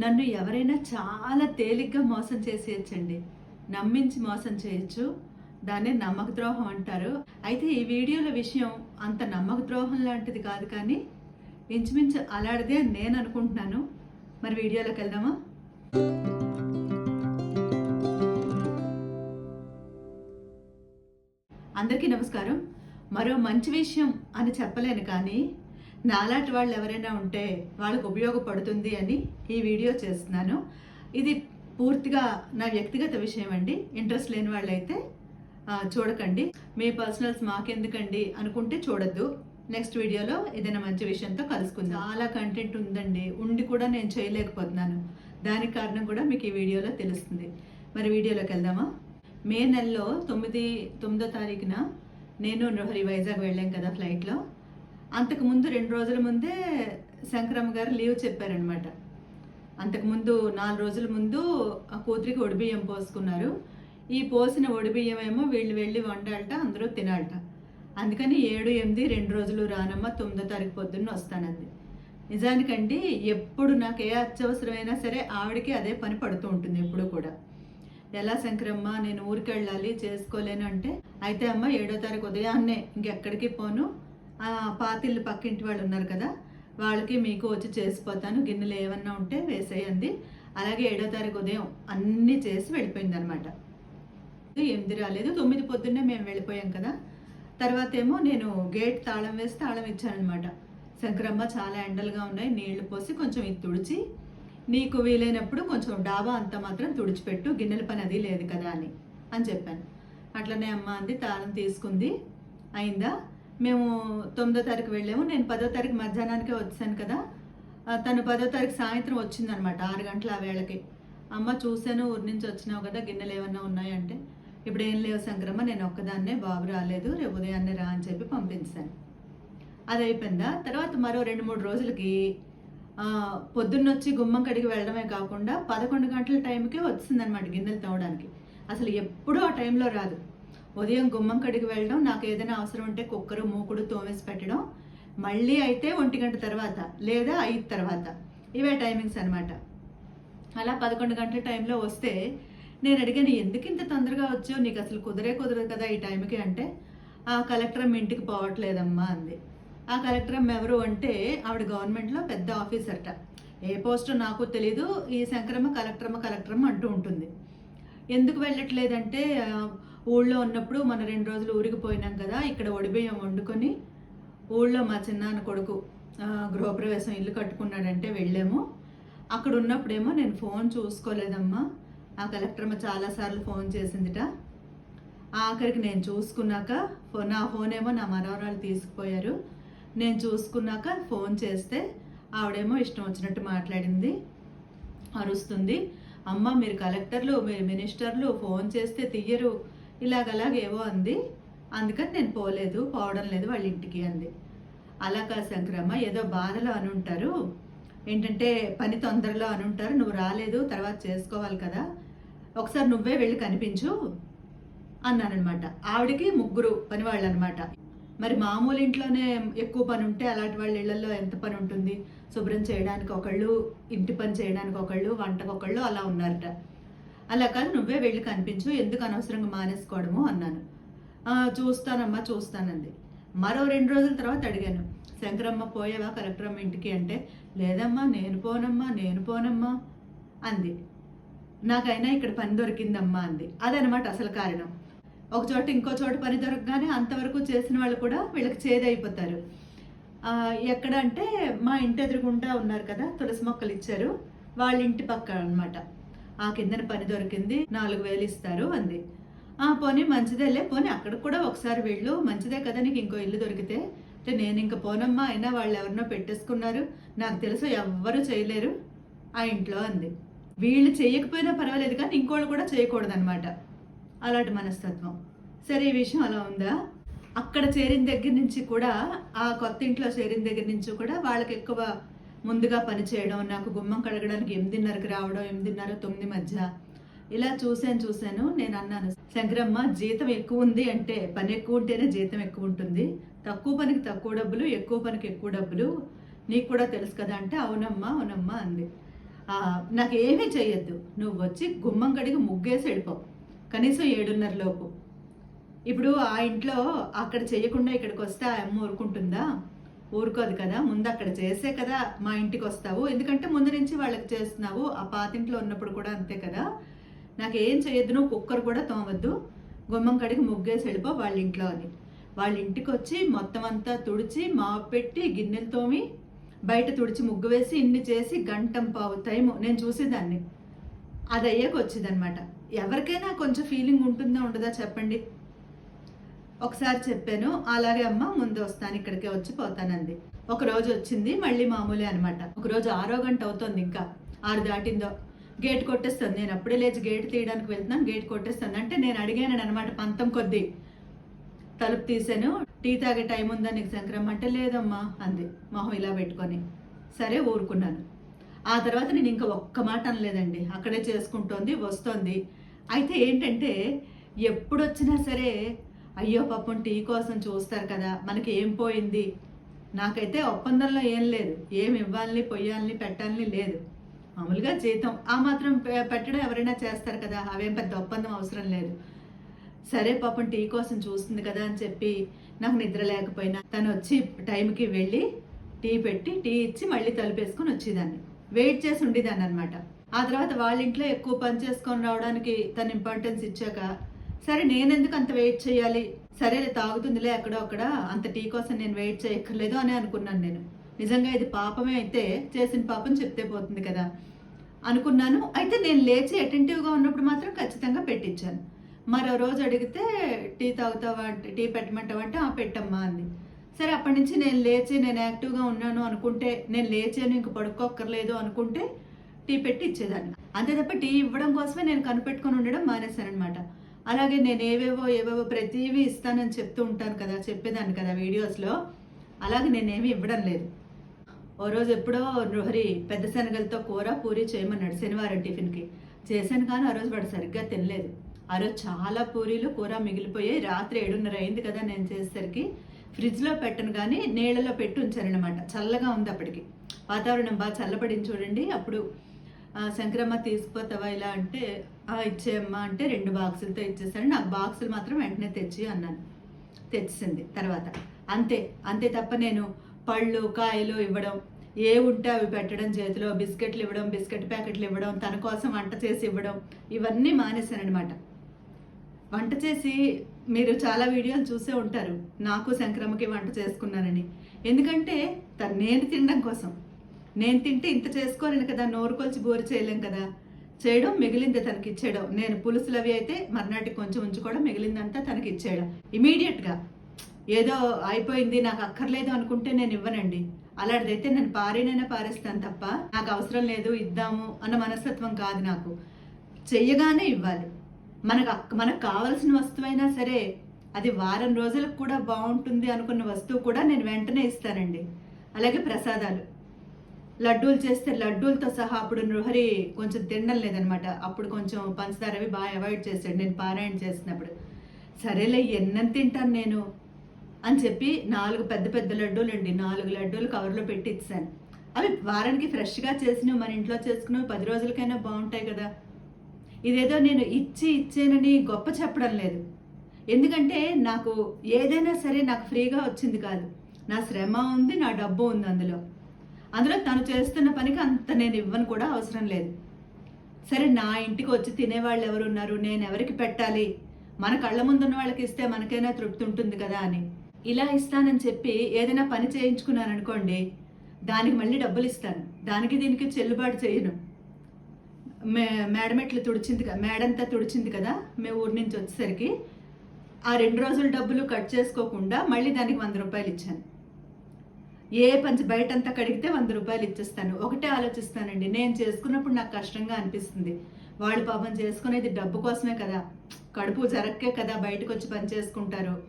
నన్ను ఎవరైనా చాలా తేలిగ్గా మోసం చేసేయచ్చండి. నమ్మించి మోసం చేయొచ్చు. దాన్ని నమ్మక ద్రోహం అంటారు. అయితే ఈ వీడియోల విషయం అంత నమ్మక ద్రోహం లాంటిది కాదు కానీ ఇంచుమించు అలాంటిదే అని నేను అనుకుంటున్నాను. మరి వీడియోలోకి వెళ్దామా? అందరికీ నమస్కారం. మరో మంచి విషయం అని చెప్పలేను కానీ నాలాంటి వాళ్ళు ఎవరైనా ఉంటే వాళ్ళకు ఉపయోగపడుతుంది అని ఈ వీడియో చేస్తున్నాను. ఇది పూర్తిగా నా వ్యక్తిగత విషయం అండి. ఇంట్రెస్ట్ లేని వాళ్ళైతే చూడకండి. మీ పర్సనల్స్ మాకెందుకండి అనుకుంటే చూడొద్దు. నెక్స్ట్ వీడియోలో ఏదైనా మంచి విషయంతో కలుసుకుందాం. చాలా కంటెంట్ ఉందండి. ఉండి కూడా నేను చేయలేకపోతున్నాను. దానికి కారణం కూడా మీకు ఈ వీడియోలో తెలుస్తుంది. మరి వీడియోలోకి వెళ్దామా? మే నెలలో తొమ్మిది తొమ్మిదో తారీఖున నేను నృహరి వైజాగ్ వెళ్ళాం కదా ఫ్లైట్లో. అంతకు ముందు రెండు రోజుల ముందే శంకరమ్మ గారు లీవ్ చెప్పారనమాట అంతకుముందు నాలుగు రోజుల ముందు ఆ కూతురికి ఒడిబియ్యం పోసుకున్నారు. ఈ పోసిన ఒడిబియ్యం ఏమో వీళ్ళు వెళ్ళి వండాలట అందరూ తినాలట. అందుకని ఏడు ఎనిమిది రెండు రోజులు రానమ్మ తొమ్మిదో తారీఖు పొద్దున్న వస్తానంది. నిజానికండి ఎప్పుడు నాకు ఏ అత్యవసరమైనా సరే ఆవిడకి అదే పని పడుతూ ఉంటుంది ఎప్పుడు కూడా. ఎలా శంకరమ్మ నేను ఊరికి వెళ్ళాలి చేసుకోలేను అంటే అయితే అమ్మ ఏడో తారీఖు ఉదయాన్నే ఇంకెక్కడికి పోను. పాతిళ్ళు పక్కింటి వాళ్ళు ఉన్నారు కదా వాళ్ళకి మీకు వచ్చి చేసిపోతాను గిన్నెలు ఏమన్నా ఉంటే వేసేయండి. అలాగే ఏడో తారీఖు ఉదయం అన్నీ చేసి వెళ్ళిపోయింది అనమాట ఎనిమిది రాలేదు. తొమ్మిది పొద్దున్నే మేము వెళ్ళిపోయాం కదా. తర్వాత ఏమో నేను గేట్ తాళం వేసి తాళం ఇచ్చానమాట శంకరమ్మ చాలా ఎండలుగా ఉన్నాయి. నీళ్ళు పోసి కొంచెం ఇది తుడిచి నీకు వీలైనప్పుడు కొంచెం డాబా అంతా మాత్రం తుడిచిపెట్టు. గిన్నెల పని అది లేదు కదా అని అని చెప్పాను. అట్లనే అమ్మ అంది తాళం తీసుకుంది. అయిందా? మేము తొమ్మిదో తారీఖు వెళ్ళాము. నేను పదో తారీఖు మధ్యాహ్నానికే వచ్చాను కదా. తను పదో తారీఖు సాయంత్రం వచ్చిందనమాట ఆరు గంటల ఆ వేళకి. అమ్మ చూశాను ఊరి నుంచి వచ్చినావు కదా గిన్నెలు ఏమన్నా ఉన్నాయంటే ఇప్పుడు ఏం లేవు సంక్రమ నేను ఒక్కదాన్నే బాబు రాలేదు రేపు ఉదయాన్నే రా అని చెప్పి పంపించాను. అది అయిపోయిందా? తర్వాత మరో రెండు మూడు రోజులకి పొద్దున్నొచ్చి గుమ్మం కడిగి వెళ్ళడమే కాకుండా పదకొండు గంటల టైంకే వచ్చిందనమాట గిన్నెలు తవ్వడానికి అసలు ఎప్పుడూ ఆ టైంలో రాదు. ఉదయం గుమ్మం కడిగి వెళ్ళడం నాకు ఏదైనా అవసరం ఉంటే కుక్కరు మూకుడు తోమేసి పెట్టడం మళ్ళీ అయితే ఒంటి గంట తర్వాత లేదా ఐదు తర్వాత. ఇవే టైమింగ్స్ అనమాట అలా పదకొండు గంటల టైంలో వస్తే నేను అడిగాను ఎందుకు ఇంత తొందరగా వచ్చావు? నీకు అసలు కుదరే కుదరదు కదా ఈ టైంకి? అంటే ఆ కలెక్టర్ అమ్మ ఇంటికి పోవట్లేదమ్మా అంది. ఆ కలెక్టర్ అమ్మ ఎవరు అంటే ఆవిడ గవర్నమెంట్లో పెద్ద ఆఫీసర్ట. ఏ పోస్టు నాకు తెలీదు ఈ శంకరమ్మ కలెక్టరమ్మ కలెక్టరమ్మ అంటూ ఉంటుంది. ఎందుకు వెళ్ళట్లేదంటే ఊళ్ళో ఉన్నప్పుడు మన రెండు రోజులు ఊరికి పోయినాం కదా ఇక్కడ ఒడిబియ్యం వండుకొని ఊళ్ళో మా చిన్నాన్న కొడుకు గృహప్రవేశం ఇల్లు కట్టుకున్నాడంటే వెళ్ళాము. అక్కడ ఉన్నప్పుడేమో నేను ఫోన్ చూసుకోలేదమ్మా. ఆ కలెక్టర్మ చాలాసార్లు ఫోన్ చేసిందిట. ఆఖరికి నేను చూసుకున్నాక ఫో- నా ఫోన్ ఏమో నా మనవరాలు తీసుకుపోయారు. నేను చూసుకున్నాక ఫోన్ చేస్తే ఆవిడేమో ఇష్టం వచ్చినట్టు మాట్లాడింది. అరుస్తుంది. అమ్మ మీరు కలెక్టర్లు మీరు మినిస్టర్లు ఫోన్ చేస్తే తీయరు ఇలాగలాగేవో అంది. అందుకని నేను పోలేదు పోవడం లేదు వాళ్ళ ఇంటికి అంది. అలా కాదు శంకరమ్మ ఏదో బాధలో అని ఉంటారు. ఏంటంటే పని తొందరలో అని ఉంటారు. నువ్వు రాలేదు తర్వాత చేసుకోవాలి కదా. ఒకసారి నువ్వే వెళ్ళి కనిపించు అన్నానమాట ఆవిడకి ముగ్గురు పని వాళ్ళు అనమాట మరి మామూలు ఇంట్లోనే ఎక్కువ పని ఉంటే అలాంటి వాళ్ళ ఇళ్ళలో ఎంత పని ఉంటుంది? శుభ్రం చేయడానికి ఒకళ్ళు ఇంటి పని చేయడానికి ఒకళ్ళు వంటకు ఒకళ్ళు అలా ఉన్నారట. అలా కాదు నువ్వే వెళ్ళి కనిపించు ఎందుకు అనవసరంగా మానేసుకోవడము అన్నాను. చూస్తానమ్మా చూస్తానంది. మరో రెండు రోజుల తర్వాత అడిగాను. శంకరమ్మ పోయావా కలెక్టరమ్మ ఇంటికి అంటే లేదమ్మా నేను పోనమ్మా నేను పోనమ్మా అంది. నాకైనా ఇక్కడ పని దొరికిందమ్మా అంది. అదనమాట అసలు కారణం. ఒక చోట ఇంకో చోట పని దొరకగానే అంతవరకు చేసిన వాళ్ళు కూడా వీళ్ళకి చేదైపోతారు. ఎక్కడ అంటే మా ఇంటి ఎదురుగుండా ఉన్నారు కదా తులసి మొక్కలు ఇచ్చారు వాళ్ళ ఇంటి పక్క అన్నమాట. ఆ కిందన పని దొరికింది నాలుగు వేలు ఇస్తారు అంది. ఆ పోనీ మంచిదేలే పోనీ అక్కడికి కూడా ఒకసారి వెళ్ళు మంచిదే కదా నీకు ఇంకో ఇల్లు దొరికితే. అంటే నేను ఇంక పోనమ్మా అయినా వాళ్ళు ఎవరినో పెట్టేసుకున్నారు. నాకు తెలుసు ఎవ్వరూ చేయలేరు ఆ ఇంట్లో అంది. వీళ్ళు చేయకపోయినా పర్వాలేదు కానీ ఇంకోళ్ళు కూడా చేయకూడదనమాట అలాంటి మనస్తత్వం. సరే ఈ విషయం అలా ఉందా? అక్కడ చేరిన దగ్గర నుంచి కూడా ఆ కొత్త ఇంట్లో చేరిన దగ్గర నుంచి కూడా వాళ్ళకి ఎక్కువ ముందుగా పని చేయడం నాకు గుమ్మం కడగడానికి ఎనిమిదిన్నరకి రావడం ఎనిమిదిన్నర తొమ్మిది మధ్య. ఇలా చూశాను చూశాను. నేను అన్నాను శంకరమ్మ జీతం ఎక్కువ ఉంది అంటే పని ఎక్కువ ఉంటేనే జీతం ఎక్కువ ఉంటుంది. తక్కువ పనికి తక్కువ డబ్బులు ఎక్కువ పనికి ఎక్కువ డబ్బులు. నీకు కూడా తెలుసు కదా అంటే అవునమ్మా అవునమ్మా అంది. నాకు ఏమీ చేయొద్దు నువ్వు వచ్చి గుమ్మం కడిగి ముగ్గేసి వెళ్ళిపోవు కనీసం ఏడున్నర లోపు. ఇప్పుడు ఆ ఇంట్లో అక్కడ చేయకుండా ఇక్కడికి వస్తే ఆ అమ్మ ఊరుకుంటుందా? ఊరుకోదు కదా ముందు అక్కడ చేసే కదా మా ఇంటికి వస్తావు. ఎందుకంటే ముందు నుంచి వాళ్ళకి చేస్తున్నావు ఆ పాతింట్లో ఉన్నప్పుడు కూడా అంతే కదా. నాకేం చేయొద్దు నువ్వు కుక్కర్ కూడా తోమద్దు. గుమ్మం కడిగి ముగ్గేసి వెళ్ళిపో వాళ్ళ ఇంట్లో అని. వాళ్ళ ఇంటికి వచ్చి మొత్తం అంతా తుడిచి మాపు పెట్టి గిన్నెలు తోమి బయట తుడిచి ముగ్గు వేసి ఇన్ని చేసి గంటం పావు టైము నేను చూసేదాన్ని. అది అయ్యాక వచ్చిందనమాట ఎవరికైనా కొంచెం ఫీలింగ్ ఉంటుందా ఉండదా చెప్పండి. ఒకసారి చెప్పాను అలాగే అమ్మ ముందు వస్తాను ఇక్కడికే వచ్చి పోతానంది. ఒక రోజు వచ్చింది మళ్ళీ మామూలే అనమాట ఒక రోజు ఆరో గంట అవుతుంది ఇంకా. ఆరు దాటిందో. గేట్ కొట్టేస్తుంది నేను అప్పుడే లేచి గేట్ తీయడానికి వెళ్తున్నాను గేట్ కొట్టేస్తుంది అంటే నేను అడిగాను అనమాట పంతం కొద్దీ. తలుపు తీసాను టీ తాగే టైం ఉందా నీకు శంకరమ్మ? అంటే లేదమ్మా అంది. మొహం ఇలా పెట్టుకొని. సరే ఊరుకున్నాను. ఆ తర్వాత నేను ఇంకా ఒక్క మాట అనలేదండి. అక్కడే చేసుకుంటోంది వస్తోంది. అయితే ఏంటంటే ఎప్పుడు వచ్చినా సరే అయ్యో పాపం టీ కోసం చూస్తారు కదా మనకి ఏం పోయింది? నాకైతే ఒప్పందంలో ఏం లేదు ఏం ఇవ్వాలని పొయ్యాలని పెట్టాలని లేదు. మామూలుగా జీతం ఆ మాత్రం పె- పెట్టడం ఎవరైనా చేస్తారు కదా అవేం పెద్ద ఒప్పందం అవసరం లేదు. సరే పాపం టీ కోసం చూస్తుంది కదా అని చెప్పి నాకు నిద్ర లేకపోయినా తను వచ్చి టైంకి వెళ్ళి టీ పెట్టి టీ ఇచ్చి మళ్ళీ తలుపేసుకొని వచ్చేదాన్ని. వెయిట్ చేసి ఉండేదాన్ని అనమాట ఆ తర్వాత వాళ్ళ ఇంట్లో ఎక్కువ పని చేసుకొని రావడానికి తను ఇంపార్టెన్స్ ఇచ్చాక సరే నేనెందుకు అంత వెయిట్ చేయాలి? సరే తాగుతుందిలే ఎక్కడో అక్కడ. అంత టీ కోసం నేను వెయిట్ చేయక్కర్లేదు అని అనుకున్నాను నేను. నిజంగా ఇది పాపమే అయితే చేసిన పాపం చెప్తే పోతుంది కదా. అనుకున్నాను. అయితే నేను లేచి అటెంటివ్గా ఉన్నప్పుడు మాత్రం ఖచ్చితంగా పెట్టించాను. మరో రోజు అడిగితే టీ తాగుతావా? అంటే టీ పెట్టమంటావా అంటే ఆ పెట్టమ్మా అంది. సరే అప్పటి నుంచి నేను లేచి నేను యాక్టివ్గా ఉన్నాను అనుకుంటే నేను లేచాను ఇంక పడుకోక్కర్లేదు అనుకుంటే టీ పెట్టి ఇచ్చేదాన్ని. అంతే తప్ప టీ ఇవ్వడం కోసమే నేను కనిపెట్టుకొని ఉండడం మానేశానమాట అలాగే నేను ఏవేవో ఏవేవో ప్రతివీ ఇస్తానని చెప్తూ ఉంటాను కదా చెప్పేదాన్ని కదా వీడియోస్లో. అలాగే నేనేమి ఇవ్వడం లేదు. ఓ రోజు ఎప్పుడో హరి పెద్ద శనగలతో కూర పూరి చేయమన్నాడు శనివారం టిఫిన్కి. చేశాను కానీ ఆ రోజు వాడు సరిగ్గా తినలేదు. ఆ రోజు చాలా పూరీలు కూర మిగిలిపోయాయి. రాత్రి ఏడున్నర అయింది కదా నేను చేసేసరికి. ఫ్రిడ్జ్లో పెట్టను కానీ నీళ్ళలో పెట్టి ఉంచానమాట చల్లగా ఉంది అప్పటికి. వాతావరణం బాగా చల్లబడింది చూడండి. అప్పుడు శంకరమ్మ తీసుకుపోతావా ఇలా అంటే ఇచ్చేయమ్మా అంటే రెండు బాక్సులతో ఇచ్చేసాను నాకు బాక్సులు మాత్రం వెంటనే తెచ్చి అన్నాను. తెచ్చింది తర్వాత. అంతే అంతే తప్ప నేను పళ్ళు కాయలు ఇవ్వడం ఏ ఉంటే అవి పెట్టడం చేతిలో బిస్కెట్లు ఇవ్వడం బిస్కెట్ ప్యాకెట్లు ఇవ్వడం తన కోసం వంట చేసి ఇవ్వడం ఇవన్నీ మానేశానమాట వంట చేసి మీరు చాలా వీడియోలు చూసే ఉంటారు. నాకు శంకరమ్మకి వంట చేసుకున్నానని ఎందుకంటే తను నేను తినడం కోసం. నేను తింటే ఇంత చేసుకోలేను కదా నోరు కొలిచి బోరు చేయలేం కదా. చేయడం మిగిలింది తనకి ఇచ్చేయడం. నేను పులుసులు అవి అయితే మర్నాటికి కొంచెం ఉంచుకోవడం మిగిలిందంతా తనకి ఇచ్చేయడం. ఇమీడియట్గా. ఏదో అయిపోయింది నాకు అక్కర్లేదు అనుకుంటే నేను ఇవ్వనండి. అలాంటిదైతే నేను పారేనైనా పారేస్తాను తప్ప నాకు అవసరం లేదు ఇద్దాము అన్న మనస్తత్వం కాదు నాకు. చెయ్యగానే ఇవ్వాలి. మనకు అక్- మనకు కావలసిన వస్తువైనా సరే అది వారం రోజులకు కూడా బాగుంటుంది అనుకున్న వస్తువు కూడా నేను వెంటనే ఇస్తానండి. అలాగే ప్రసాదాలు. లడ్డూలు చేస్తే లడ్డూలతో సహా అప్పుడు నృహరి కొంచెం తినడం లేదనమాట అప్పుడు కొంచెం పంచదార అవి బాగా అవాయిడ్ చేశాడు నేను పారాయణ చేసినప్పుడు సరేలే ఎన్నం తింటాను నేను అని చెప్పి నాలుగు పెద్ద పెద్ద లడ్డూలు అండి నాలుగు లడ్డూలు కవర్లో పెట్టి ఇచ్చాను అవి వారానికి ఫ్రెష్గా చేసినవి మన ఇంట్లో చేసుకున్నవి పది రోజులకైనా బాగుంటాయి కదా. ఇదేదో నేను ఇచ్చి ఇచ్చానని గొప్ప చెప్పడం లేదు. ఎందుకంటే నాకు ఏదైనా సరే నాకు ఫ్రీగా వచ్చింది కాదు. నా శ్రమ ఉంది నా డబ్బు ఉంది అందులో. అందులో తను చేస్తున్న పనికి అంత నేను ఇవ్వను కూడా అవసరం లేదు. సరే నా ఇంటికి వచ్చి తినేవాళ్ళు ఎవరు ఉన్నారు నేను ఎవరికి పెట్టాలి? మన కళ్ళ ముందున్న వాళ్ళకి ఇస్తే మనకైనా తృప్తి ఉంటుంది కదా అని. ఇలా ఇస్తానని చెప్పి ఏదైనా పని చేయించుకున్నాను అనుకోండి దానికి మళ్ళీ డబ్బులు ఇస్తాను. దానికి దీనికి చెల్లుబాటు చేయను. మే మేడమెట్లు తుడిచింది కదా మేడంతా తుడిచింది కదా మేము ఊరి నుంచి వచ్చేసరికి ఆ రెండు రోజుల డబ్బులు కట్ చేసుకోకుండా మళ్ళీ దానికి వంద రూపాయలు ఇచ్చాను. ఏ పంచి బయటంతా కడిగితే వంద రూపాయలు ఇచ్చేస్తాను. ఒకటే ఆలోచిస్తానండి. నేను చేసుకున్నప్పుడు నాకు కష్టంగా అనిపిస్తుంది. వాళ్ళు పాపం చేసుకునేది డబ్బు కోసమే కదా. కడుపు జరక్కే కదా బయటకు వచ్చి పని చేసుకుంటారు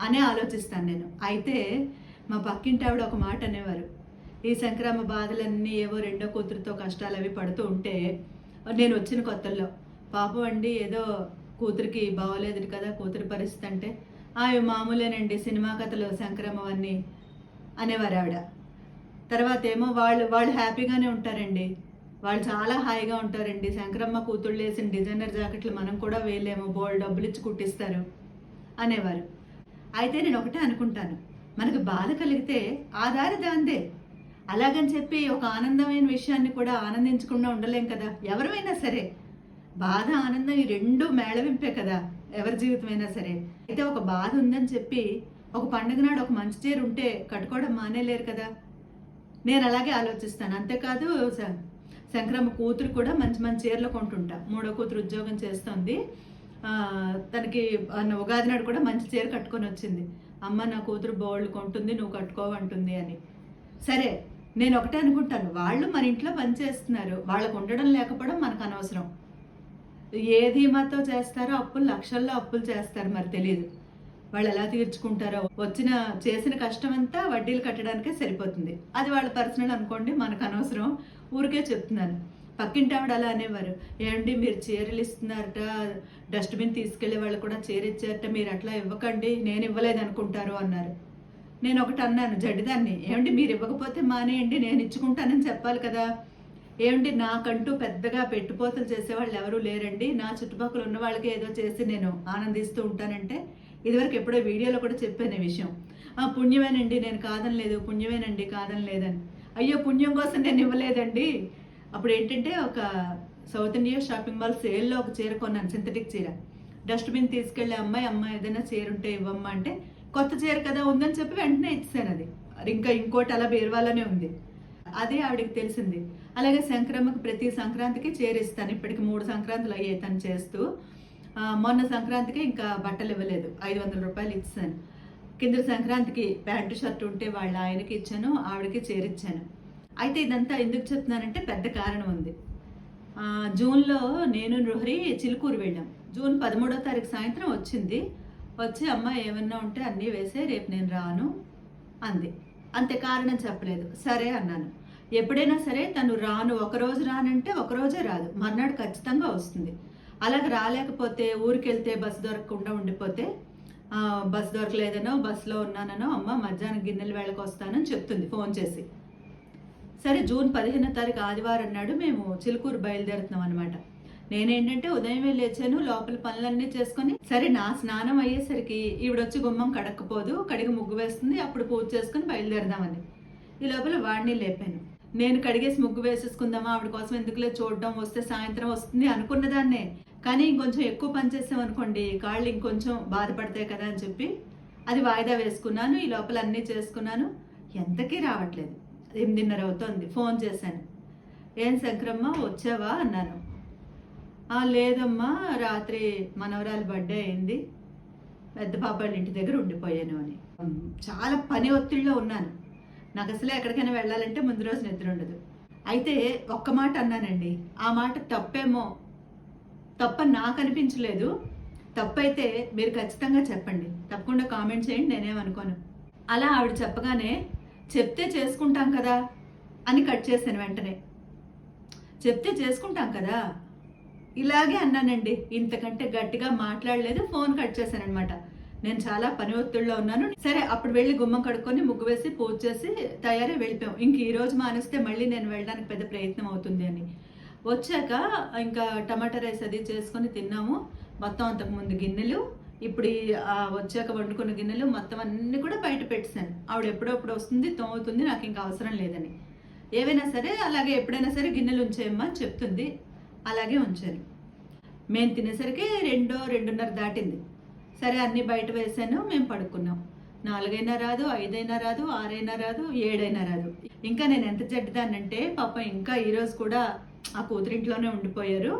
అనే ఆలోచిస్తాను నేను. అయితే మా పక్కింటి ఆవిడ ఒక మాట అనేవారు. ఈ సంక్రమ బాధలన్నీ ఏవో రెండో కూతురుతో కష్టాలు అవి పడుతూ ఉంటే నేను వచ్చిన కొత్తల్లో పాపం అండి ఏదో కూతురికి బాగోలేదు కదా కూతురి పరిస్థితి అంటే? అవి మామూలేనండి. సినిమా కథలు సంక్రమం అన్నీ. అనేవారు ఆవిడ తర్వాత ఏమో వాళ్ళు వాళ్ళు హ్యాపీగానే ఉంటారండి. వాళ్ళు చాలా హాయిగా ఉంటారండి. శంకరమ్మ కూతుళ్ళు వేసిన డిజైనర్ జాకెట్లు మనం కూడా వేయలేము. బోల్డ్ డబ్బులు ఇచ్చి కుట్టిస్తారు అనేవారు. అయితే నేను ఒకటే అనుకుంటాను. మనకు బాధ కలిగితే ఆ దారి దాందే. అలాగని చెప్పి ఒక ఆనందమైన విషయాన్ని కూడా ఆనందించకుండా ఉండలేం కదా. ఎవరైనా సరే. బాధ ఆనందం ఈ రెండు మేళవింపే కదా. ఎవరి జీవితమైనా సరే. అయితే ఒక బాధ ఉందని చెప్పి ఒక పండుగ నాడు ఒక మంచి చీర ఉంటే కట్టుకోవడం మానేలేరు కదా. నేను అలాగే ఆలోచిస్తాను. అంతేకాదు శంకరమ్మ కూతురు కూడా మంచి మంచి చీరలు కొంటుంటా. మూడో కూతురు ఉద్యోగం చేస్తుంది. తనకి ఉగాది నాడు కూడా మంచి చీర కట్టుకొని వచ్చింది. అమ్మ నా కూతురు బౌళ్ళు కొంటుంది నువ్వు కట్టుకోవంటుంది అని. సరే నేను ఒకటే అనుకుంటాను. వాళ్ళు మన ఇంట్లో పని చేస్తున్నారు. వాళ్ళకు ఉండడం లేకపోవడం మనకు అనవసరం. ఏ ధీమాతో చేస్తారో అప్పులు లక్షల్లో అప్పులు చేస్తారు మరి తెలియదు వాళ్ళు ఎలా తీర్చుకుంటారో వచ్చిన చేసిన కష్టం అంతా వడ్డీలు కట్టడానికే సరిపోతుంది. అది వాళ్ళ పర్సనల్ అనుకోండి మనకు అనవసరం. ఊరికే చెప్తున్నాను పక్కింటి ఆవిడ అలా అనేవారు. ఏమండి మీరు చీరలు ఇస్తున్నారట డస్ట్బిన్ తీసుకెళ్ళే వాళ్ళు కూడా చీర ఇచ్చారట మీరు అట్లా ఇవ్వకండి నేను ఇవ్వలేదు అనుకుంటారు అన్నారు. నేను ఒకటి అన్నాను జడ్డిదాన్ని ఏమండి మీరు ఇవ్వకపోతే మానేయండి నేను ఇచ్చుకుంటానని చెప్పాలి కదా. ఏమండి నాకంటూ పెద్దగా పెట్టుపోతలు చేసేవాళ్ళు ఎవరూ లేరండి. నా చుట్టుపక్కల ఉన్న వాళ్ళకి ఏదో చేసి నేను ఆనందిస్తూ ఉంటానంటే ఇదివరకు ఎప్పుడో వీడియోలో కూడా చెప్పాను ఈ విషయం. ఆ పుణ్యమేనండి నేను కాదనలేదు పుణ్యమేనండి కాదనలేదని. అయ్యో పుణ్యం కోసం నేను ఇవ్వలేదండి. అప్పుడు ఏంటంటే ఒక సౌత్ ఇండియా షాపింగ్ మాల్ సేల్లో ఒక చీర కొన్నాను సింథటిక్ చీర. డస్ట్బిన్ తీసుకెళ్ళే అమ్మాయి అమ్మాయి ఏదైనా చీర ఉంటే ఇవ్వమ్మా అంటే కొత్త చీర కదా ఉందని చెప్పి వెంటనే ఇచ్చాను అది. ఇంకా ఇంకోటి అలా బీరువాలోనే ఉంది. అదే ఆవిడకి తెలిసింది. అలాగే సంక్రమకు ప్రతి సంక్రాంతికి చేరిస్తాను ఇప్పటికి మూడు సంక్రాంతులు అయ్యాయి తను చేస్తూ. మొన్న సంక్రాంతికి ఇంకా బట్టలు ఇవ్వలేదు. ఐదు వందల రూపాయలు ఇచ్చాను. కింద సంక్రాంతికి ప్యాంటు షర్ట్ ఉంటే వాళ్ళ ఆయనకి ఇచ్చాను ఆవిడకి చేరిచ్చాను. అయితే ఇదంతా ఎందుకు చెప్తున్నానంటే పెద్ద కారణం ఉంది. జూన్లో నేను రోహరి చిలుకూరు వెళ్ళాం. జూన్ పదమూడో తారీఖు సాయంత్రం వచ్చింది. వచ్చి అమ్మ ఏమన్నా ఉంటే అన్నీ వేసే రేపు నేను రాను అంది. అంతే కారణం చెప్పలేదు. సరే అన్నాను. ఎప్పుడైనా సరే తను రాను. ఒకరోజు రానంటే ఒకరోజే రాదు. మర్నాడు ఖచ్చితంగా వస్తుంది. అలాగే రాలేకపోతే ఊరికెళ్తే బస్సు దొరకకుండా ఉండిపోతే బస్సు బస్ దొరకలేదనో బస్సులో ఉన్నానో అమ్మ మధ్యాహ్నం గిన్నెల వేళకు వస్తానని చెప్తుంది ఫోన్ చేసి. సరే జూన్ పదిహేనో తారీఖు ఆదివారం నాడు మేము చిలుకూరు బయలుదేరుతున్నాం అనమాట నేనేంటంటే ఉదయం లేచాను లోపల పనులన్నీ చేసుకొని సరే నా స్నానం అయ్యేసరికి ఈవిడొచ్చి గుమ్మం కడక్కపోదు కడిగి ముగ్గు వేస్తుంది అప్పుడు పూజ చేసుకుని బయలుదేరదామని. ఈ లోపల వాడిని లేపాను. నేను కడిగేసి ముగ్గు వేసేసుకుందామా ఆవిడ కోసం ఎందుకులే చూడడం వస్తే సాయంత్రం వస్తుంది అనుకున్నదాన్నే కానీ ఇంకొంచెం ఎక్కువ పని చేసామనుకోండి కాళ్ళు ఇంకొంచెం బాధపడతాయి కదా అని చెప్పి అది వాయిదా వేసుకున్నాను ఈ లోపల అన్నీ చేసుకున్నాను. ఎంతకీ రావట్లేదు. ఎనిమిదిన్నర అవుతోంది. ఫోన్ చేశాను. ఏం శంకరమ్మ వచ్చావా? అన్నాను. లేదమ్మా రాత్రి మనవరాలు బర్త్డే అయింది. పెద్ద పాపాళ్ళ ఇంటి దగ్గర ఉండిపోయాను అని. చాలా పని ఒత్తిడిలో ఉన్నాను. నాకు అసలు ఎక్కడికైనా వెళ్ళాలంటే ముందు రోజు నిద్ర ఉండదు. అయితే ఒక్క మాట అన్నానండి. ఆ మాట తప్పేమో తప్ప నాకు అనిపించలేదు. తప్పైతే మీరు ఖచ్చితంగా చెప్పండి. తప్పకుండా కామెంట్ చేయండి నేనేమనుకోను. అలా ఆవిడ చెప్పగానే చెప్తే చేసుకుంటాం కదా అని కట్ చేశాను వెంటనే. చెప్తే చేసుకుంటాం కదా ఇలాగే అన్నానండి. ఇంతకంటే గట్టిగా మాట్లాడలేదు ఫోన్ కట్ చేశానమాట అనమాట నేను చాలా పని ఒత్తిడిలో ఉన్నాను. సరే అప్పుడు వెళ్ళి గుమ్మం కడుక్కొని ముగ్గు వేసి పూజ చేసి తయారై వెళ్ళిపోయాం. ఇంక ఈ రోజు మానేస్తే మళ్ళీ నేను వెళ్ళడానికి పెద్ద ప్రయత్నం అవుతుంది అని. వచ్చాక ఇంకా టమాటా రైస్ అది చేసుకొని తిన్నాము. మొత్తం అంతకుముందు గిన్నెలు ఇప్పుడు వచ్చాక వండుకున్న గిన్నెలు మొత్తం అన్నీ కూడా బయట పెట్టేశాను. ఆవిడ ఎప్పుడప్పుడు వస్తుంది తోముతుంది నాకు ఇంకా అవసరం లేదని. ఏవైనా సరే అలాగే ఎప్పుడైనా సరే గిన్నెలు ఉంచేయమ్మా అని చెప్తుంది. అలాగే ఉంచాను. మేము తినేసరికి రెండో రెండున్నర దాటింది. సరే అన్ని బయట వేసాను మేము పడుకున్నాం. నాలుగైనా రాదు ఐదైనా రాదు ఆరైనా రాదు ఏడైనా రాదు. ఇంకా నేను ఎంత జడ్డిదాన్నంటే పాపం ఇంకా ఈరోజు కూడా ఆ కూతురింట్లోనే ఉండిపోయారు.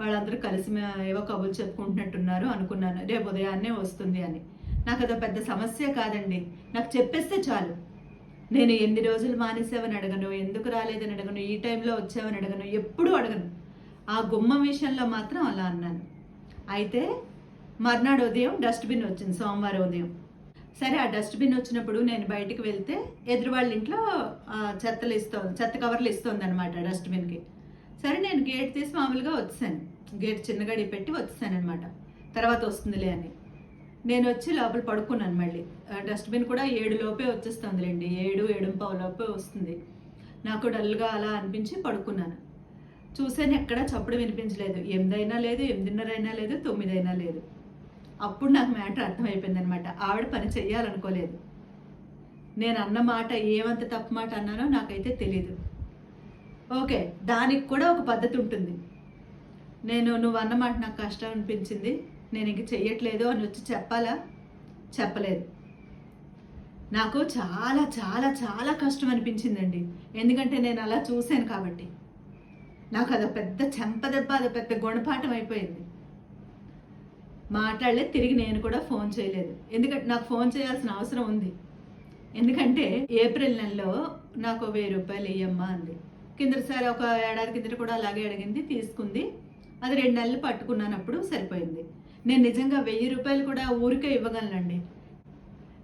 వాళ్ళందరూ కలిసి ఏవో కబుర్లు చెప్పుకుంటున్నట్టున్నారు అనుకున్నాను. రేపు ఉదయాన్నే వస్తుంది అని. నాకు అదో పెద్ద సమస్య కాదండి. నాకు చెప్పేస్తే చాలు. నేను ఎన్ని రోజులు మానేసావని అడగను ఎందుకు రాలేదని అడగను ఈ టైంలో వచ్చావని అడగను ఎప్పుడూ అడగను. ఆ గుమ్మం విషయంలో మాత్రం అలా అన్నాను. అయితే మర్నాడు ఉదయం డస్ట్బిన్ వచ్చింది సోమవారం ఉదయం. సరే ఆ డస్ట్బిన్ వచ్చినప్పుడు నేను బయటికి వెళ్తే ఎదురు వాళ్ళ ఇంట్లో చెత్తలు ఇస్తుంది చెత్త కవర్లు ఇస్తుంది అనమాట డస్ట్బిన్కి. సరే నేను గేట్ తీసి మామూలుగా వచ్చాను గేట్ చిన్న గడి పెట్టి వచ్చాను అనమాట తర్వాత వస్తుందిలే అని. నేను వచ్చి లోపల పడుకున్నాను మళ్ళీ. డస్ట్బిన్ కూడా ఏడు లోపే వచ్చేస్తుందిలేండి. ఏడు ఏడు లోపే వస్తుంది. నాకు డల్గా అలా అనిపించి పడుకున్నాను. చూసాను ఎక్కడా చప్పుడు వినిపించలేదు. ఎనిమిదైనా లేదు ఎనిమిదిన్నర అయినా లేదు తొమ్మిదైనా లేదు. అప్పుడు నాకు మ్యాటర్ అర్థమైపోయింది అనమాట ఆవిడ పని చెయ్యాలనుకోలేదు. నేను అన్న మాట ఏమంత తప్పు మాట అన్నానో నాకైతే తెలియదు ఓకే దానికి కూడా ఒక పద్ధతి ఉంటుంది నేను నువ్వు అన్న మాట నాకు కష్టం అనిపించింది నేను ఇంక చెయ్యట్లేదు అని వచ్చి చెప్పాలా? చెప్పలేదు. నాకు చాలా చాలా చాలా కష్టం అనిపించిందండి. ఎందుకంటే నేను అలా చూశాను కాబట్టి. నాకు అది పెద్ద చెంపదెబ్బ అది పెద్ద గుణపాఠం అయిపోయింది. మాట్లాడలేదు తిరిగి నేను కూడా ఫోన్ చేయలేదు. ఎందుకంటే నాకు ఫోన్ చేయాల్సిన అవసరం ఉంది. ఎందుకంటే ఏప్రిల్ నెలలో నాకు వెయ్యి రూపాయలు ఇయ్యమ్మా అంది. కిందసారి ఒక ఏడాది కిందట కూడా అలాగే అడిగింది తీసుకుంది. అది రెండు నెలలు పట్టుకున్నాను అప్పుడు సరిపోయింది. నేను నిజంగా వెయ్యి రూపాయలు కూడా ఊరికే ఇవ్వగలనండి.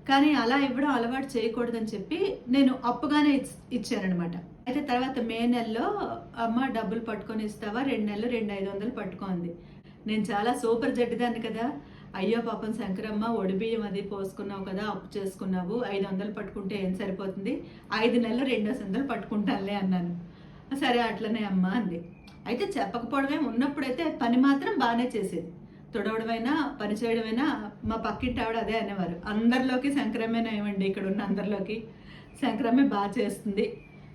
కానీ అలా ఇవ్వడం అలవాటు చేయకూడదని చెప్పి నేను అప్పుగానే ఇచ్- ఇచ్చాననమాట అయితే తర్వాత మే నెలలో అమ్మ డబ్బులు పట్టుకొని ఇస్తావా? రెండు నెలలు రెండు ఐదు వందలు పట్టుకోంది నేను చాలా సూపర్ జడ్డిదాన్ని కదా. అయ్యో పాపం శంకరమ్మ ఒడిబియ్యం అది పోసుకున్నావు కదా అప్పు చేసుకున్నావు. ఐదు వందలు పట్టుకుంటే ఏం సరిపోతుంది? ఐదు నెలలు రెండు వందలు పట్టుకుంటానులే అన్నాను. సరే అట్లనే అమ్మ అంది. అయితే చెప్పకపోవడమే ఉన్నప్పుడైతే పని మాత్రం బాగానే చేసేది. తుడవడమైనా పని చేయడమైనా మా పక్కింటి ఆవిడ అదే అనేవారు. అందరిలోకి శంకరమేనా ఏమండి ఇక్కడ ఉన్న అందరిలోకి? సంక్రమే బాగా చేస్తుంది.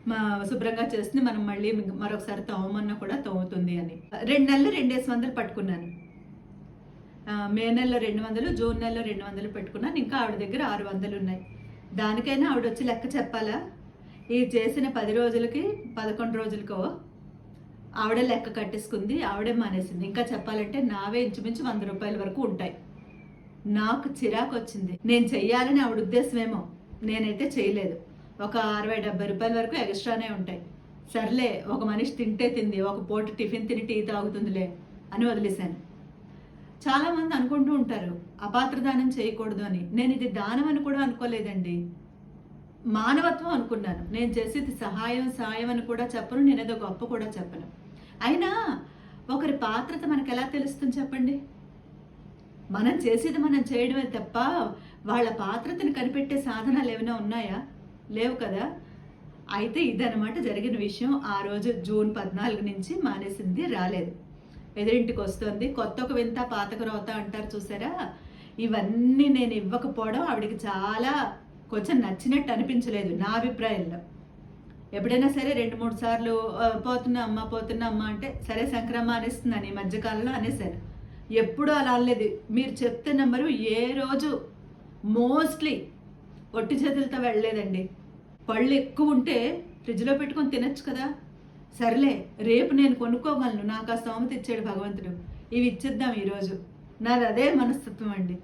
మా శుభ్రంగా చేస్తుంది. మనం మళ్ళీ మరొకసారి తోమన్నా కూడా తోముతుంది అని. రెండు నెలలు రెండేసి వందలు పట్టుకున్నాను. మే నెలలో రెండు వందలు జూన్ నెలలో రెండు వందలు పెట్టుకున్నాను. ఇంకా ఆవిడ దగ్గర ఆరు వందలు ఉన్నాయి. దానికైనా ఆవిడ వచ్చి లెక్క చెప్పాలా? ఈ చేసిన పది రోజులకి పదకొండు రోజులకో ఆవిడే లెక్క కట్టేసుకుంది ఆవిడే మానేసింది. ఇంకా చెప్పాలంటే నావే ఇంచుమించు వంద రూపాయల వరకు ఉంటాయి. నాకు చిరాకు వచ్చింది నేను చెయ్యాలని ఆవిడ ఉద్దేశమేమో నేనైతే చేయలేదు. ఒక అరవై డెబ్బై రూపాయల వరకు ఎక్స్ట్రానే ఉంటాయి. సర్లే ఒక మనిషి తింటే తింది ఒక పూట టిఫిన్ తిని టీ తాగుతుందిలే అని వదిలేశాను. చాలామంది అనుకుంటూ ఉంటారు అపాత్ర దానం చేయకూడదు అని. నేను ఇది దానం అని కూడా అనుకోలేదండి. మానవత్వం అనుకున్నాను. నేను చేసేది సహాయం సాయం అని కూడా చెప్పను నేను ఏదో గొప్ప కూడా చెప్పను. అయినా ఒకరి పాత్రత మనకు ఎలా తెలుస్తుంది చెప్పండి? మనం చేసేది మనం చేయడమే తప్ప వాళ్ళ పాత్రతని కనిపెట్టే సాధనాలు ఏమైనా ఉన్నాయా? లేవు కదా? అయితే ఇదనమాట జరిగిన విషయం. ఆ రోజు జూన్ పద్నాలుగు నుంచి మానేసింది రాలేదు. ఎదురింటికి వస్తుంది. కొత్త ఒక వింత పాతకు రోత అంటారు చూసారా? ఇవన్నీ నేను ఇవ్వకపోవడం ఆవిడకి చాలా కొంచెం నచ్చినట్టు అనిపించలేదు నా అభిప్రాయంలో. ఎప్పుడైనా సరే రెండు మూడు సార్లు పోతున్నా అమ్మ పోతున్నా అమ్మ అంటే సరే సంక్రమ అనేస్తున్నాను ఈ మధ్యకాలంలో అనేసాను ఎప్పుడూ అలా అనలేదు. మీరు చెప్తే నెంబరు ఏ రోజు మోస్ట్లీ ఒట్టి చేతులతో వెళ్ళలేదండి. పళ్ళు ఎక్కువ ఉంటే ఫ్రిడ్జ్లో పెట్టుకొని తినచ్చు కదా. సర్లే రేపు నేను కొనుక్కోగలను. నాకు ఆ స్తోమత ఇచ్చాడు భగవంతుడు. ఇవి ఇచ్చేద్దాం ఈరోజు. నాది అదే మనస్తత్వం అండి.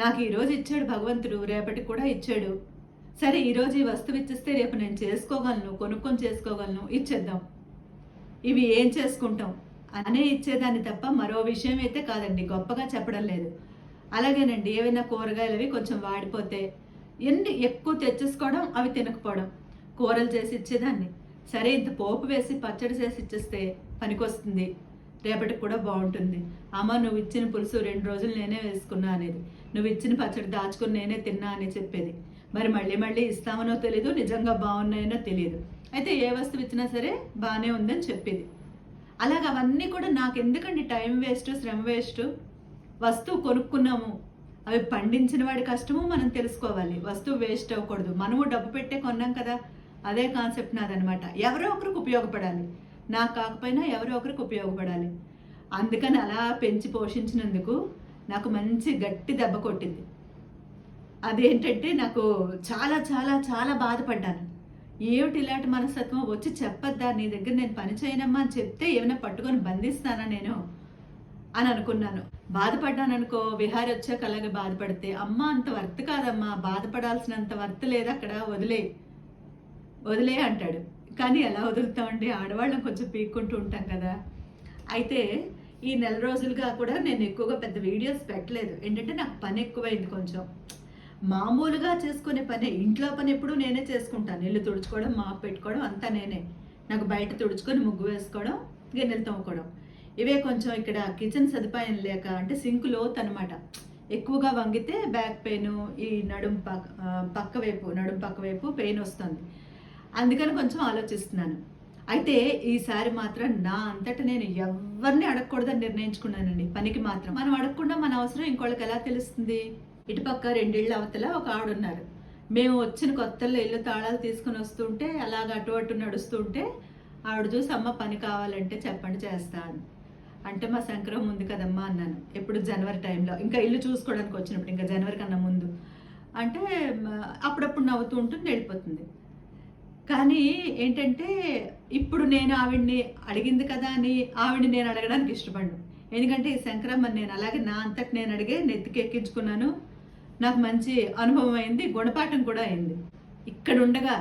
నాకు ఈరోజు ఇచ్చాడు భగవంతుడు రేపటికి కూడా ఇచ్చాడు. సరే ఈరోజు ఈ వస్తువు ఇచ్చేస్తే రేపు నేను చేసుకోగలను కొనుక్కొని చేసుకోగలను ఇచ్చేద్దాం. ఇవి ఏం చేసుకుంటాం? అనే ఇచ్చేదాన్ని తప్ప మరో విషయం అయితే కాదండి గొప్పగా చెప్పడం లేదు. అలాగేనండి ఏవైనా కూరగాయలు అవి కొంచెం వాడిపోతే ఎన్ని ఎక్కువ తెచ్చేసుకోవడం అవి తినకపోవడం. కూరలు చేసి ఇచ్చేదాన్ని. సరే ఇంత పోపు వేసి పచ్చడి చేసి ఇచ్చేస్తే పనికొస్తుంది. రేపటికి కూడా బాగుంటుంది. అమ్మ నువ్వు ఇచ్చిన పులుసు రెండు రోజులు నేనే వేసుకున్నా అనేది. నువ్వు ఇచ్చిన పచ్చడి దాచుకుని నేనే తిన్నా అని చెప్పేది. మరి మళ్ళీ మళ్ళీ ఇస్తామనో తెలీదు నిజంగా బాగున్నాయనో తెలియదు అయితే ఏ వస్తువు ఇచ్చినా సరే బాగానే ఉందని చెప్పేది. అలాగ అవన్నీ కూడా నాకు ఎందుకండి టైం వేస్ట్ శ్రమ వేస్ట్? వస్తువు కొనుక్కున్నాము. అవి పండించిన వాడి కష్టము మనం తెలుసుకోవాలి. వస్తువు వేస్ట్ అవ్వకూడదు. మనము డబ్బు పెట్టే కొన్నాం కదా. అదే కాన్సెప్ట్ నాదనమాట. ఎవరో ఒకరికి ఉపయోగపడాలి. నాకు కాకపోయినా ఎవరో ఒకరికి ఉపయోగపడాలి. అందుకని అలా పెంచి పోషించినందుకు నాకు మంచి గట్టి దెబ్బ కొట్టింది. అదేంటంటే నాకు చాలా చాలా చాలా బాధపడ్డాను. ఏమిటి ఇలాంటి మనస్తత్వం? వచ్చి చెప్పద్దా? నీ దగ్గర నేను పని చేయనమ్మా అని చెప్తే ఏమైనా పట్టుకొని బంధిస్తానా నేను? అని అనుకున్నాను. బాధపడ్డాను అనుకో విహారి వచ్చాక అలాగే బాధపడితే అమ్మ అంత వర్త్ కాదమ్మా బాధపడాల్సినంత వర్త్ లేదు అక్కడ వదిలే. వదిలే అంటాడు. కానీ ఎలా వదులుతామండి? ఆడవాళ్ళం కొంచెం పీక్కుంటూ ఉంటాం కదా. అయితే ఈ నెల రోజులుగా కూడా నేను ఎక్కువగా పెద్ద వీడియోస్ పెట్టలేదు. ఏంటంటే నాకు పని ఎక్కువైంది కొంచెం. మామూలుగా చేసుకునే పని ఇంట్లో పని ఎప్పుడు నేనే చేసుకుంటాను. ఇల్లు తుడుచుకోవడం మాపు పెట్టుకోవడం అంతా నేనే. నాకు బయట తుడుచుకొని ముగ్గు వేసుకోవడం గిన్నెలు తోముకోవడం. ఇవే కొంచెం ఇక్కడ కిచెన్ సదుపాయం లేక అంటే సింక్ లోత్ అనమాట ఎక్కువగా వంగితే బ్యాక్ పెయిన్ ఈ నడుం పక్క పక్కవైపు పక్క వైపు నడుం పక్క వైపు పెయిన్ వస్తుంది. అందుకని కొంచెం ఆలోచిస్తున్నాను. అయితే ఈసారి మాత్రం నా అంతటా నేను ఎవరిని అడగకూడదని నిర్ణయించుకున్నానండి. పనికి మాత్రం. మనం అడగకుండా మన అవసరం ఇంకోళ్ళకి ఎలా తెలుస్తుంది? ఇటుపక్క రెండిళ్ళు అవతల ఒక ఆడున్నారు మేము వచ్చిన కొత్తల్లో ఇల్లు తాళాలు తీసుకుని వస్తుంటే అలాగ అటు అటు నడుస్తుంటే ఆవిడ చూసి అమ్మ పని కావాలంటే చెప్పండి చేస్తాను అంటే మా సంక్రమం ఉంది కదమ్మా అన్నాను. ఎప్పుడు జనవరి టైంలో. ఇంకా ఇల్లు చూసుకోవడానికి వచ్చినప్పుడు ఇంకా జనవరి కన్నా ముందు. అంటే అప్పుడప్పుడు నవ్వుతూ ఉంటుంది వెళ్ళిపోతుంది. కానీ ఏంటంటే ఇప్పుడు నేను ఆవిడ్ని అడిగింది కదా అని ఆవిడ్ని నేను అడగడానికి ఇష్టపడను. ఎందుకంటే ఈ సంక్రమణ నేను అలాగే నా అంతటి నేను అడిగే నెత్తికి ఎక్కించుకున్నాను. నాకు మంచి అనుభవం అయింది గుణపాఠం కూడా అయింది. ఇక్కడ ఉండగా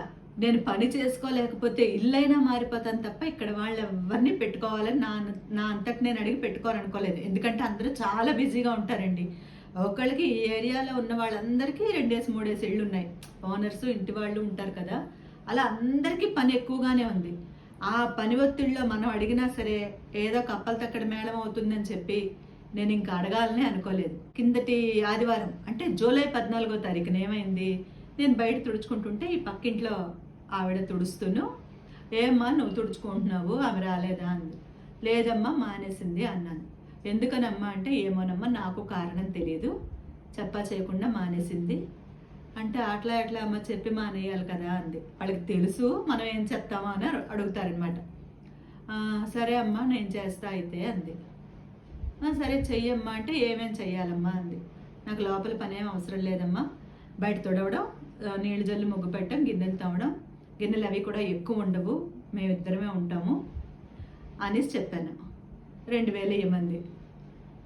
నేను పని చేసుకోలేకపోతే ఇల్లైనా మారిపోతాను తప్ప ఇక్కడ వాళ్ళు ఎవరిని పెట్టుకోవాలని నా నా అంతటి నేను అడిగి పెట్టుకోవాలనుకోలేదు ఎందుకంటే అందరూ చాలా బిజీగా ఉంటారండి. ఒకళ్ళకి ఈ ఏరియాలో ఉన్న వాళ్ళందరికీ రెండేసి మూడేసి ఇళ్ళు ఉన్నాయి ఓనర్స్ ఇంటి వాళ్ళు ఉంటారు కదా. అలా అందరికీ పని ఎక్కువగానే ఉంది. ఆ పని ఒత్తిడిలో మనం అడిగినా సరే ఏదో కప్పలు తక్కడ మేళం అవుతుందని చెప్పి నేను ఇంకా అడగాలని అనుకోలేదు. కిందటి ఆదివారం అంటే జూలై పద్నాలుగో తారీఖున ఏమైంది? నేను బయట తుడుచుకుంటుంటే ఈ పక్కింట్లో ఆవిడ తుడుస్తూను. ఏమ్మా నువ్వు తుడుచుకుంటున్నావు? ఆమె రాలేదా? అంది. లేదమ్మా మానేసింది అన్నాను. ఎందుకనమ్మా? అంటే ఏమోనమ్మా నాకు కారణం తెలియదు చెప్పా చేయకుండా మానేసింది. అంటే అట్లా అట్లా అమ్మ చెప్పి మానేయాలి కదా అంది. వాళ్ళకి తెలుసు మనం ఏం చెప్తామా అని అడుగుతారనమాట సరే అమ్మా నేను చేస్తా అయితే అంది. సరే చెయ్యమ్మా అంటే ఏమేం చెయ్యాలమ్మా అంది. నాకు లోపల పని ఏం అవసరం లేదమ్మా. బయట తొడవడం నీళ్ళు జల్లు ముగ్గు పెట్టడం గిన్నెలు తవ్వడం గిన్నెలు అవి కూడా ఎక్కువ ఉండవు. మేమిద్దరమే ఉంటాము అనేసి చెప్పాను. రెండు వేలు ఇవ్వమంది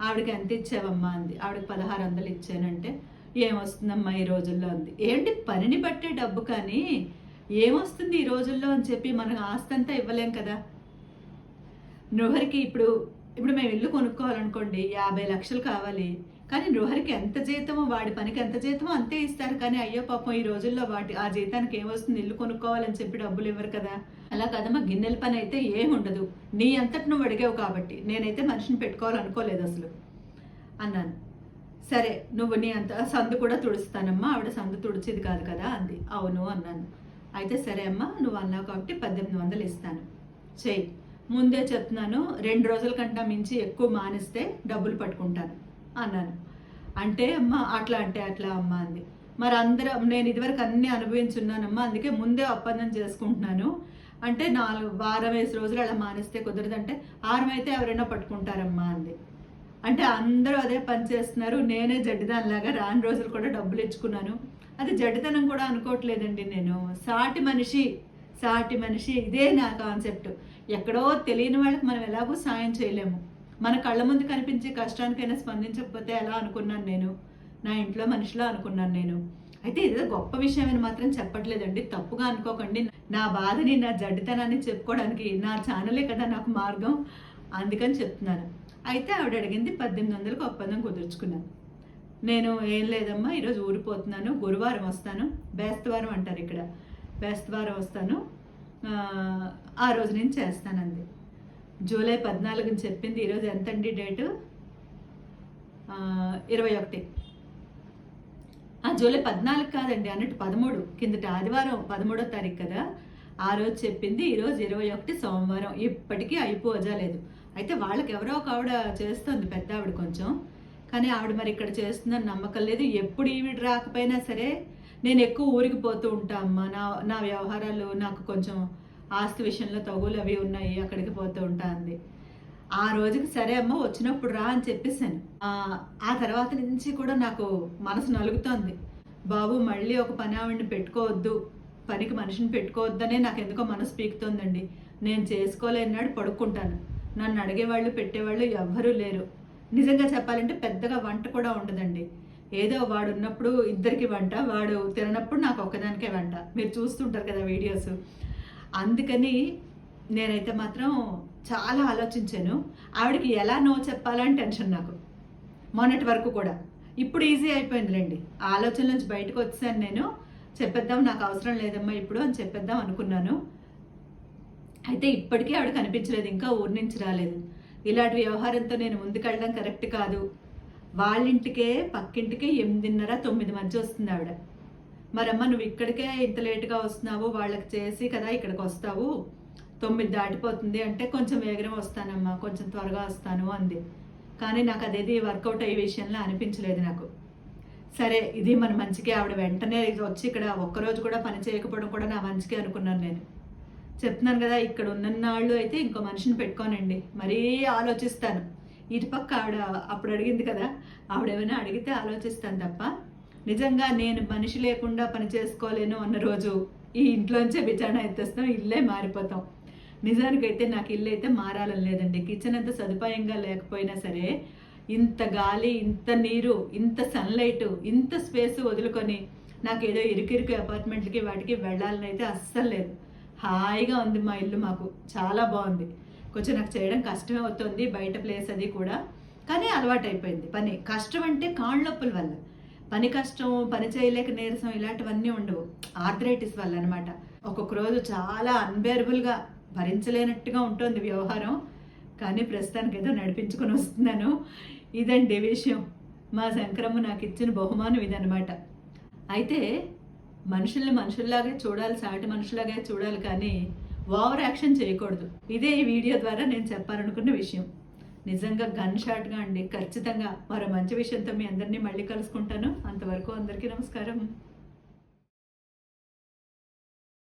ఆవిడకి ఎంత ఇచ్చావమ్మా అంది. ఆవిడకి పదహారు వందలు ఇచ్చానంటే ఏమొస్తుందమ్మా ఈ రోజుల్లో అంది. ఏంటి పనిని బట్టే డబ్బు కానీ ఏమొస్తుంది ఈ రోజుల్లో అని చెప్పి మనకు ఆస్తి అంతా ఇవ్వలేం కదా. నృహరికి ఇప్పుడు ఇప్పుడు మేము ఇల్లు కొనుక్కోవాలనుకోండి యాభై లక్షలు కావాలి. కానీ నృహరికి ఎంత జీతమో వాడి పనికి ఎంత జీతమో అంతే ఇస్తారు కానీ అయ్యో పాపం ఈ రోజుల్లో వాటి ఆ జీతానికి ఏమొస్తుంది? ఇల్లు కొనుక్కోవాలని చెప్పి డబ్బులు ఇవ్వరు కదా. అలా కదమ్మా గిన్నెల పని అయితే ఏముండదు నీ అంతటి నువ్వు అడిగావు కాబట్టి. నేనైతే మనిషిని పెట్టుకోవాలనుకోలేదు అసలు అన్నాను. సరే నువ్వు నీ అంత సందు కూడా తుడుస్తానమ్మా ఆవిడ సందు తుడిచేది కాదు కదా అంది. అవును అన్నాను. అయితే సరే అమ్మా నువ్వు అన్నావు కాబట్టి పద్దెనిమిది వందలు ఇస్తాను. చెయ్యి ముందే చెప్తున్నాను రెండు రోజుల కంటే మించి ఎక్కువ మానేస్తే డబ్బులు పట్టుకుంటాను అన్నాను. అంటే అమ్మ అట్లా అంటే అట్లా అమ్మ అంది. మరి అందరం నేను ఇదివరకు అన్నీ అనుభవించున్నానమ్మా అందుకే ముందే ఒప్పందం చేసుకుంటున్నాను. అంటే నాలుగు వారం వేసి రోజులు అలా మానేస్తే కుదరదంటే ఆరం అయితే ఎవరైనా పట్టుకుంటారమ్మా అంది. అంటే అందరూ అదే పని చేస్తున్నారు. నేనే జడ్డిదానిలాగా రాని రోజులు కూడా డబ్బులు ఇచ్చుకున్నాను. అది జడ్డితనం కూడా అనుకోవట్లేదండి నేను. సాటి మనిషి సాటి మనిషి ఇదే నా కాన్సెప్ట్. ఎక్కడో తెలియని వాళ్ళకి మనం ఎలాగో సాయం చేయలేము. మన కళ్ళ ముందు కనిపించే కష్టానికైనా స్పందించకపోతే ఎలా అనుకున్నాను నేను? నా ఇంట్లో మనిషిలో అనుకున్నాను నేను. అయితే ఇదే గొప్ప విషయం అని మాత్రం చెప్పట్లేదండి. తప్పుగా అనుకోకండి. నా బాధని నా జడ్డితనాన్ని చెప్పుకోవడానికి నా ఛానలే కదా నాకు మార్గం. అందుకని చెప్తున్నాను. అయితే ఆవిడ అడిగింది పద్దెనిమిది వందలకు ఒప్పందం కుదుర్చుకున్నాను. నేను ఏం లేదమ్మా ఈరోజు ఊరిపోతున్నాను గురువారం వస్తాను బేస్తవారం అంటారు ఇక్కడ. బేస్తవారం వస్తాను ఆ, రోజు నేను చేస్తానంది. జూలై పద్నాలుగుని చెప్పింది ఈరోజు ఎంతండి డేటు? ఇరవై ఒకటి. ఆ జూలై పద్నాలుగు కాదండి అన్నట్టు పదమూడు. కిందట ఆదివారం పదమూడో తారీఖు కదా? ఆ రోజు చెప్పింది ఈరోజు ఇరవై ఒకటి సోమవారం. ఇప్పటికీ అయిపోజాలేదు. అయితే వాళ్ళకి ఎవరో ఒక ఆవిడ చేస్తుంది పెద్ద ఆవిడ కొంచెం. కానీ ఆవిడ మరి ఇక్కడ చేస్తుందని నమ్మకం లేదు. ఎప్పుడు ఈవిడ రాకపోయినా సరే నేను ఎక్కువ ఊరికి పోతూ ఉంటా అమ్మా. నా నా వ్యవహారాలు నాకు కొంచెం ఆస్తి విషయంలో తగులు అవి ఉన్నాయి అక్కడికి పోతూ ఉంటా అంది. ఆ రోజుకి సరే అమ్మ వచ్చినప్పుడు రా అని చెప్పేసాను ఆ, ఆ తర్వాత నుంచి కూడా నాకు మనసు నలుగుతోంది. బాబు మళ్ళీ ఒక పని ఆవిడని పెట్టుకోవద్దు. పనికి మనిషిని పెట్టుకోవద్దనే నాకు ఎందుకో మనసు పీకుతోందండి. నేను చేసుకోలేనాడు పడుకుంటాను. నన్ను అడిగేవాళ్ళు పెట్టేవాళ్ళు ఎవ్వరూ లేరు. నిజంగా చెప్పాలంటే పెద్దగా వంట కూడా ఉండదండి. ఏదో వాడు ఉన్నప్పుడు ఇద్దరికి వంట వాడు తిననప్పుడు నాకు ఒక్కదానికే వంట. మీరు చూస్తుంటారు కదా వీడియోస్. అందుకని నేనైతే మాత్రం చాలా ఆలోచించాను. ఆవిడకి ఎలా నో చెప్పాలని టెన్షన్ నాకు. మొన్నటి వరకు కూడా. ఇప్పుడు ఈజీ అయిపోయిందిలేండి. ఆ ఆలోచన నుంచి బయటకు వచ్చాను నేను. చెప్పేద్దాం నాకు అవసరం లేదమ్మా ఇప్పుడు అని చెప్పేద్దాం అనుకున్నాను. అయితే ఇప్పటికీ ఆవిడ కనిపించలేదు ఇంకా ఊరి నుంచి రాలేదు. ఇలాంటి వ్యవహారంతో నేను ముందుకెళ్ళడం కరెక్ట్ కాదు. వాళ్ళింటికే పక్కింటికే ఎనిమిదిన్నర తొమ్మిది మధ్య వస్తుంది ఆవిడ. మరమ్మ నువ్వు ఇక్కడికే ఇంత లేటుగా వస్తున్నావు వాళ్ళకి చేసి కదా ఇక్కడికి వస్తావు? తొమ్మిది దాటిపోతుంది అంటే కొంచెం వేగరం వస్తానమ్మా కొంచెం త్వరగా వస్తాను అంది. కానీ నాకు అదేది వర్కౌట్ అయ్యే విషయంలో అనిపించలేదు నాకు. సరే ఇది మన మంచికి ఆవిడ వెంటనే వచ్చి ఇక్కడ ఒక్కరోజు కూడా పని చేయకపోవడం కూడా నా మంచికి అనుకున్నాను నేను. చెప్తున్నాను కదా ఇక్కడ ఉన్నన్నాళ్ళు అయితే ఇంకో మనిషిని పెట్టుకోనండి. మరీ ఆలోచిస్తాను. ఇటుపక్క ఆవిడ అప్పుడు అడిగింది కదా ఆవిడ ఏమైనా అడిగితే ఆలోచిస్తాను తప్ప నిజంగా నేను మనిషి లేకుండా పని చేసుకోలేను అన్న రోజు ఈ ఇంట్లోంచే విచారణ ఎత్తేస్తాం ఇల్లే మారిపోతాం. నిజానికైతే నాకు ఇల్లు అయితే మారాలని లేదండి. కిచెన్ అంత సదుపాయంగా లేకపోయినా సరే ఇంత గాలి ఇంత నీరు ఇంత సన్లైట్ ఇంత స్పేస్ వదులుకొని నాకు ఏదో ఇరుకిరుకు అపార్ట్మెంట్లకి వాటికి వెళ్ళాలని అయితే అస్సలు లేదు. హాయిగా ఉంది మా ఇల్లు మాకు. చాలా బాగుంది. కొంచెం నాకు చేయడం కష్టమే అవుతుంది బయట ప్లేస్ అది కూడా. కానీ అలవాటు అయిపోయింది పని. కష్టం అంటే కాళ్ళ నొప్పుల వల్ల. పని కష్టం పని చేయలేక నీరసం ఇలాంటివన్నీ ఉండవు. ఆర్థరైటిస్ వల్ల అనమాట ఒక్కొక్క రోజు చాలా అన్బేరబుల్గా భరించలేనట్టుగా ఉంటుంది వ్యవహారం. కానీ ప్రస్తుతానికి ఏదో నడిపించుకొని వస్తున్నాను. ఇదండి విషయం. మా శంకరమ్మ నాకు ఇచ్చిన బహుమానం ఇదనమాట అయితే మనుషుల్ని మనుషుల్లాగే చూడాలి సాటి మనుషులాగే చూడాలి కానీ ఓవర్ యాక్షన్ చేయకూడదు. ఇదే ఈ వీడియో ద్వారా నేను చెప్పాలనుకున్న విషయం. నిజంగా గన్ షాట్గా అండి. ఖచ్చితంగా మరో మంచి విషయంతో మీ అందరినీ మళ్ళీ కలుసుకుంటాను. అంతవరకు అందరికీ నమస్కారం.